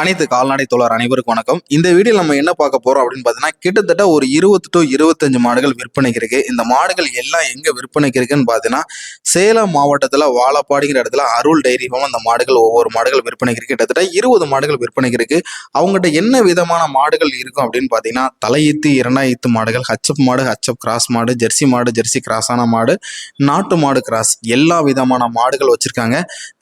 அனைத்து கால்நடை தோழர் அனைவருக்கும் வணக்கம். இந்த வீடியோ நம்ம என்ன பார்க்க போறோம் அப்படின்னு பார்த்தீங்கன்னா கிட்டத்தட்ட ஒரு இருபது டு இருபத்தஞ்சு மாடுகள் விற்பனைக்கு இருக்கு. இந்த மாடுகள் எல்லாம் எங்க விற்பனைக்கு இருக்குன்னு பார்த்தீங்கன்னா சேலம் மாவட்டத்தில் வாழப்பாடிங்கிற இடத்துல அருள் டைரி ஃபார்ம் அந்த மாடுகள் ஒவ்வொரு மாடுகள் விற்பனைக்கு இருக்கு. கிட்டத்தட்ட இருபது மாடுகள் விற்பனைக்கு இருக்கு. அவங்ககிட்ட என்ன விதமான மாடுகள் இருக்கும் அப்படின்னு பார்த்தீங்கன்னா தலையீத்து இரண்டாயிரத்து மாடுகள் ஹச்சப் மாடு ஹச்சப் கிராஸ் மாடு ஜெர்சி மாடு ஜெர்சி கிராஸான மாடு நாட்டு மாடு கிராஸ் எல்லா விதமான மாடுகள் வச்சிருக்காங்க.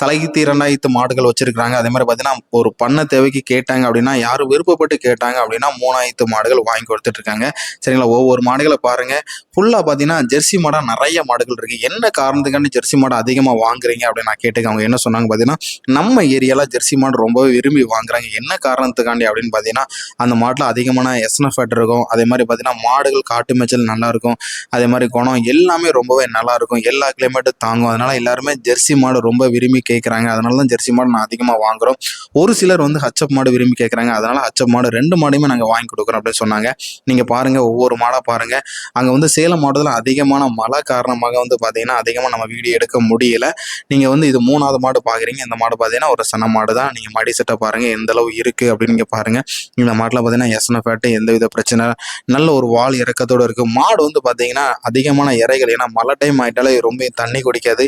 தலையீத்து இரண்டாயிரத்து மாடுகள் வச்சிருக்காங்க அதே மாதிரி பார்த்தீங்கன்னா ஒரு பண்ண தேவை தேவைக்கு கேட்டாங்க அப்படின்னா யாரும் விருப்பப்பட்டு கேட்டாங்க அப்படின்னா மூணாயிரத்து மாடுகள் வாங்கி கொடுத்துட்டு இருக்காங்க சரிங்களா? ஒவ்வொரு மாடுகளை பாருங்க. ஃபுல்லாக பார்த்தீங்கன்னா ஜெர்சி மாடாக நிறைய மாடுகள் இருக்குது என்ன காரணத்துக்காண்டி ஜெர்சி மாடு அதிகமாக வாங்குறீங்க அப்படின்னு நான் கேட்டுக்க அவங்க என்ன சொன்னாங்க பார்த்தீங்கன்னா நம்ம ஏரியாவில் ஜெர்சி மாடு ரொம்பவே விரும்பி வாங்குறாங்க. என்ன காரணத்துக்காண்டி அப்படின்னு பார்த்தீங்கன்னா அந்த மாட்டில் அதிகமான எஸ்னஃபேட் இருக்கும். அதே மாதிரி பார்த்தீங்கன்னா மாடுகள் காட்டு மேய்ச்சல் நல்லாயிருக்கும் அதே மாதிரி குணம் எல்லாமே ரொம்பவே நல்லாயிருக்கும் எல்லா கிளைமேட்டும் தாங்கும். அதனால எல்லாருமே ஜெர்சி மாடு ரொம்ப விரும்பி கேட்குறாங்க அதனால தான் ஜெர்சி மாடு நான் அதிகமாக வாங்குறோம். ஒரு சிலர் வந்து ஹச்சப் மாடு விரும்பி கேட்குறாங்க அதனால ஹச்சப் மாடு ரெண்டு மாடையுமே நாங்கள் வாங்கி கொடுக்குறோம் அப்படின்னு சொன்னாங்க. நீங்கள் பாருங்க ஒவ்வொரு மாடாக பாருங்க. அங்கே வந்து சேலம் மாவட்டத்தில் அதிகமான மழை காரணமாக வந்து பார்த்தீங்கன்னா அதிகமாக நம்ம வீடியோ எடுக்க முடியல. நீங்கள் வந்து இது மூணாவது மாடு பார்க்குறீங்க இந்த மாடு பார்த்தீங்கன்னா ஒரு சன மாடு தான். நீங்கள் மடி செட்டை பாருங்க எந்த அளவு இருக்குது அப்படின்னு நீங்கள் பாருங்க. இந்த மாட்டில் பார்த்தீங்கன்னா எஸ்ன ஃபேட்டு எந்த வித பிரச்சனை நல்ல ஒரு வால் இறக்கத்தோடு இருக்குது மாடு வந்து பார்த்தீங்கன்னா அதிகமான இறைகள் ஏன்னா மழை டைம் ஆயிட்டாலே ரொம்ப தண்ணி குடிக்காது.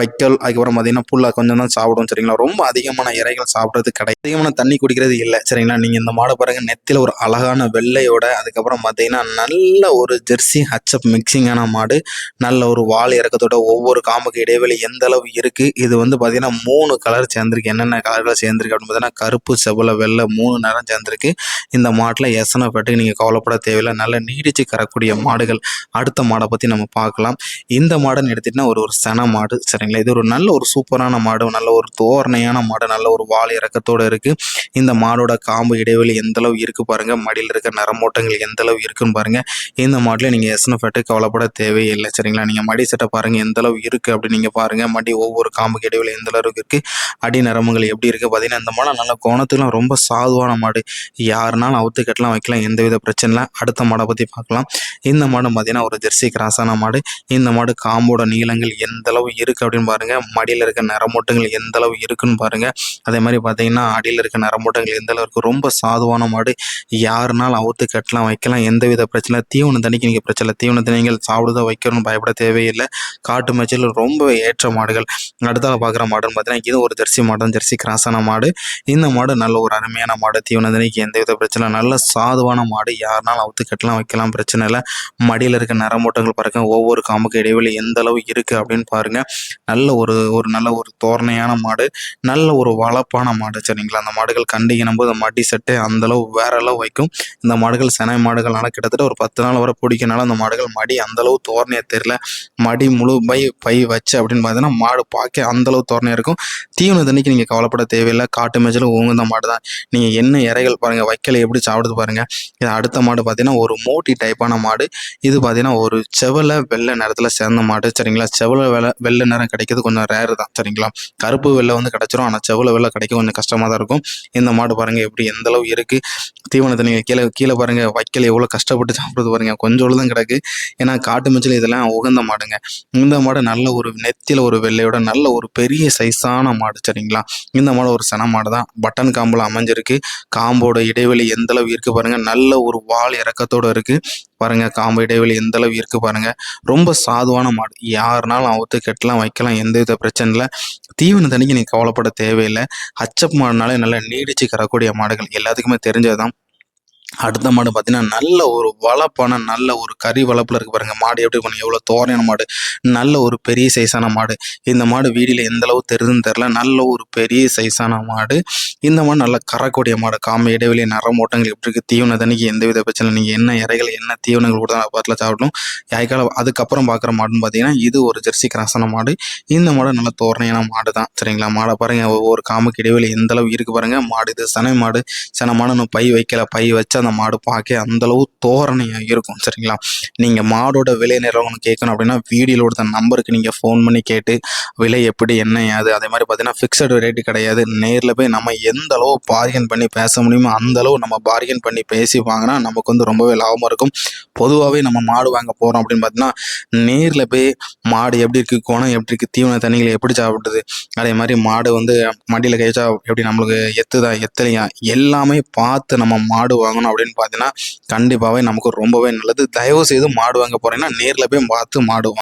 வைக்கல் அதுக்கப்புறம் பார்த்தீங்கன்னா புல்லை கொஞ்சம் தான் சாப்பிடும் சரிங்களா? ரொம்ப அதிகமான இறைகள் சாப்பிட்றது கிடையாது. அதிகமான தண்ணி தண்ணி குடிக்கிறது இல்லை. சரிங்களா? நீங்கள் இந்த மாடை பாருங்க. நெத்தியில் ஒரு அழகான வெள்ளையோட அதுக்கப்புறம் பார்த்தீங்கன்னா நல்ல ஒரு ஜெர்சி ஹச்சப் மிக்சிங்கான மாடு. நல்ல ஒரு வால் இறக்கத்தோட ஒவ்வொரு காம்புக்கு இடைவெளி எந்த அளவு இருக்குது இது வந்து பார்த்தீங்கன்னா மூணு கலர் சேர்ந்துருக்கு. என்னென்ன கலர்கள் சேர்ந்துருக்கு அப்படின்னு பார்த்தீங்கன்னா கருப்பு செவலை வெள்ளை மூணு நிறம் சேர்ந்துருக்கு. இந்த மாட்டில் எசனை பெட்டுக்கு நீங்கள் கவலைப்பட தேவையில்லை. நல்ல நீடிச்சு கரக்கூடிய மாடுகள். அடுத்த மாடை பற்றி நம்ம பார்க்கலாம். இந்த மாடுன்னு எடுத்துகிட்டிங்கன்னா ஒரு ஒரு சென மாடு. சரிங்களா? இது ஒரு நல்ல ஒரு சூப்பரான மாடு. நல்ல ஒரு தோரணையான மாடு. நல்ல ஒரு வால் இறக்கத்தோட இருக்குது இந்த மாடோட காம்பு இடைவெளி எந்த அளவு இருக்கு பாருங்க. மடியில் இருக்க நரமோட்டங்கள் எந்த அளவு இருக்குன்னு பாருங்க. இந்த மாட்டில் நீங்கள் எஸ்ன ஃபேட்டு கவலைப்பட தேவையில்லை. சரிங்களா? நீங்கள் மடி செட்டை பாருங்க. எந்த அளவு இருக்கு அப்படின்னு நீங்கள் பாருங்க. மடி ஒவ்வொரு காம்புக்கு இடைவெளி எந்தளவுக்கு இருக்குது இருக்கு? அடி நரம்புகள் எப்படி இருக்கு? பார்த்தீங்கன்னா இந்த மாடு நல்ல கோணத்துலாம் ரொம்ப சாதுவான மாடு. யாருனாலும் அவுத்து கட்டலாம் வைக்கலாம். எந்தவித பிரச்சனை அடுத்த மாடை பற்றி பார்க்கலாம் இந்த மாடு பார்த்தீங்கன்னா ஒரு ஜெர்சி கிராஸான மாடு. இந்த மாடு காம்போட நீளங்கள் எந்த அளவு இருக்கு அப்படின்னு பாருங்க. மடியில் இருக்க நரமூட்டங்கள் எந்த அளவு இருக்குன்னு பாருங்க. அதே மாதிரி பார்த்தீங்கன்னா அடியில் இருக்க நரமூட்டங்கள் எந்த அளவுக்கு ரொம்ப சாதுவான மாடு யாருனாலும் அவுத்து கட்டலாம் வைக்கலாம் எந்தவித பிரச்சனை தீவன தண்ணிக்கு நீங்கள் பிரச்சனை இல்லை. தீவன தண்ணிகள் சாப்பிடுதா வைக்கணும்னு பயப்பட தேவையில்லை. காட்டு மேய்ச்சல் ரொம்ப ஏற்ற மாடுகள். அடுத்தால பார்க்குற மாடுன்னு பார்த்தீங்கன்னா இது ஒரு ஜெர்சி மாடு தான். ஜெர்சி கிராஸான மாடு. இந்த மாடு நல்ல ஒரு அருமையான மாடு. தீவன தண்ணிக்கு எந்தவித பிரச்சனை நல்ல சாதுவான மாடு. யாருனாலும் அவுத்து கட்டலாம் வைக்கலாம் பிரச்சனை இல்லை. மடியில் இருக்க நரமூட்டங்கள் பாருங்க. ஒவ்வொரு காம்புக்கு இடைவெளி எந்த அளவு இருக்கு அப்படின்னு பாருங்க. நல்ல ஒரு ஒரு நல்ல ஒரு தோரணையான மாடு. நல்ல ஒரு வளப்பான மாடு. சரிங்களா? அந்த மாடு மாடுகள் கண்டிக்கணும் போது மடி செட்டு அந்தளவு வேற அளவு வைக்கும். இந்த மாடுகள் செனை மாடுகள்னால கிட்டத்தட்ட ஒரு பத்து நாள் வரை பிடிக்கனால அந்த மாடுகள் மடி அந்த அளவு தெரியல. மடி முழு பை பை வச்சு அப்படின்னு பார்த்தீங்கன்னா மாடு பார்க்க அந்தளவு தோரணையாக இருக்கும். தீவன தண்ணிக்கு நீங்கள் கவலைப்பட தேவையில்லை. காட்டு மேய்ச்சலும் உகுந்த மாடு தான். நீங்கள் என்ன இறைகள் பாருங்கள் வைக்கலை எப்படி சாப்பிடுது பாருங்கள் இது அடுத்த மாடு பார்த்தீங்கன்னா ஒரு மோட்டி டைப்பான மாடு. இது பார்த்தீங்கன்னா ஒரு செவலை வெள்ளை நிறத்தில் சேர்ந்த மாடு. சரிங்களா? செவலை வெள்ளை வெள்ளை நிறம் கிடைக்கிறது கொஞ்சம் ரேரு தான். சரிங்களா? கருப்பு வெள்ளை வந்து கிடச்சிரும். ஆனால் செவலை வெள்ளை கிடைக்க கொஞ்சம் கஷ்டமாக தான் இருக்கும். இந்த மாடு பாருங்க எப்படி எந்த அளவு இருக்கு. தீவனத்தை நீங்கள் கீழே கீழே பாருங்க வைக்கல எவ்வளோ கஷ்டப்பட்டு சாப்பிடுறது பாருங்க. கொஞ்சோடு தான் கிடக்கு. ஏன்னா காட்டு மிச்சல் இதெல்லாம் உகந்த மாடுங்க. இந்த மாடு நல்ல ஒரு நெத்தியில் ஒரு வெள்ளையோட நல்ல ஒரு பெரிய சைஸான மாடு சரிங்களா? இந்த மாடு ஒரு சன மாடு தான் பட்டன் காம்பில் அமைஞ்சிருக்கு. காம்போட இடைவெளி எந்த அளவு இருக்கு பாருங்க. நல்ல ஒரு வால் இறக்கத்தோட இருக்கு. பாருங்க காம்பு இடைவெளி எந்த அளவு இருக்கு பாருங்க. ரொம்ப சாதுவான மாடு. யாருனாலும் அவுத்து கெட்டலாம் வைக்கலாம் எந்த வித பிரச்சனை இல்லை. தீவன தண்ணிக்கு நீ கவலைப்பட தேவையில்லை. அச்சப் மாடுனாலே நல்லா நீடிச்சு கரக்கூடிய மாடுகள். எல்லாத்துக்குமே தெரிஞ்சதுதான். அடுத்த மாடு பார்த்தீங்கன்னா நல்ல ஒரு வளப்பான நல்ல ஒரு கறி வளப்பில் இருக்கு பாருங்கள் மாடு எப்படி பண்ணுங்க? எவ்வளோ தோரையான மாடு. நல்ல ஒரு பெரிய சைஸான மாடு. இந்த மாடு வீடியில் எந்த அளவு தெரியுதுன்னு தெரில நல்ல ஒரு பெரிய சைஸான மாடு. இந்த மாடு நல்ல கறக்கூடிய மாடு. காம இடைவெளி நரமோட்டங்கள் எப்படி இருக்குது தீவன தண்ணிக்கு எந்த வித பிரச்சனை நீங்கள் என்ன இறைகள் என்ன தீவனங்கள் கொடுத்தா பார்த்துல சாப்பிடணும்? யாய்க்கால அதுக்கப்புறம் பார்க்குற மாடுன்னு பார்த்தீங்கன்னா இது ஒரு ஜெர்சி கிராஸான மாடு. இந்த மாடு நல்ல தோரணையான மாடு தான். சரிங்களா? மாடை பாருங்கள் ஒவ்வொரு காமுக்கு இடைவெளி எந்த அளவு பாருங்கள் மாடு இது சனை மாடு. சன மாடு பை வைக்கல. பை வச்சா அந்த மாடு பார்க்க அந்தளவு தோரணையாக இருக்கும் சரிங்களா? நீங்கள் மாடோட விலை நிலவரம் கேட்கணும் அப்படின்னா வீடியோட நம்பருக்கு நீங்கள் ஃபோன் பண்ணி கேட்டு விலை எப்படி என்ன அது அதே மாதிரி பார்த்தீங்கன்னா ஃபிக்ஸடு ரேட்டு கிடையாது. நேரில் போய் நம்ம எந்த அளவு பார்கன் பண்ணி பேச முடியுமோ அந்த அளவு நம்ம பார்கன் பண்ணி பேசி வாங்கினா நமக்கு வந்து ரொம்பவே லாபமாக இருக்கும். பொதுவாகவே நம்ம மாடு வாங்க போகிறோம் அப்படின்னு பார்த்தீங்கன்னா நேரில் போய் மாடு எப்படி இருக்குது குணம் எப்படி இருக்குது தீவன தண்ணிகளை எப்படி சாப்பிடுது அதே மாதிரி மாடு வந்து மடியில் கழிச்சா எப்படி நம்மளுக்கு எத்துதா எத்தலையா எல்லாமே பார்த்து நம்ம மாடு வாங்கணும் அப்படின்னு பார்த்தீங்கன்னா கண்டிப்பாகவே நமக்கு ரொம்பவே நல்லது. தயவு செய்து மாடு வாங்க போகிறீங்கன்னா நேரில் போய் பார்த்து மாடு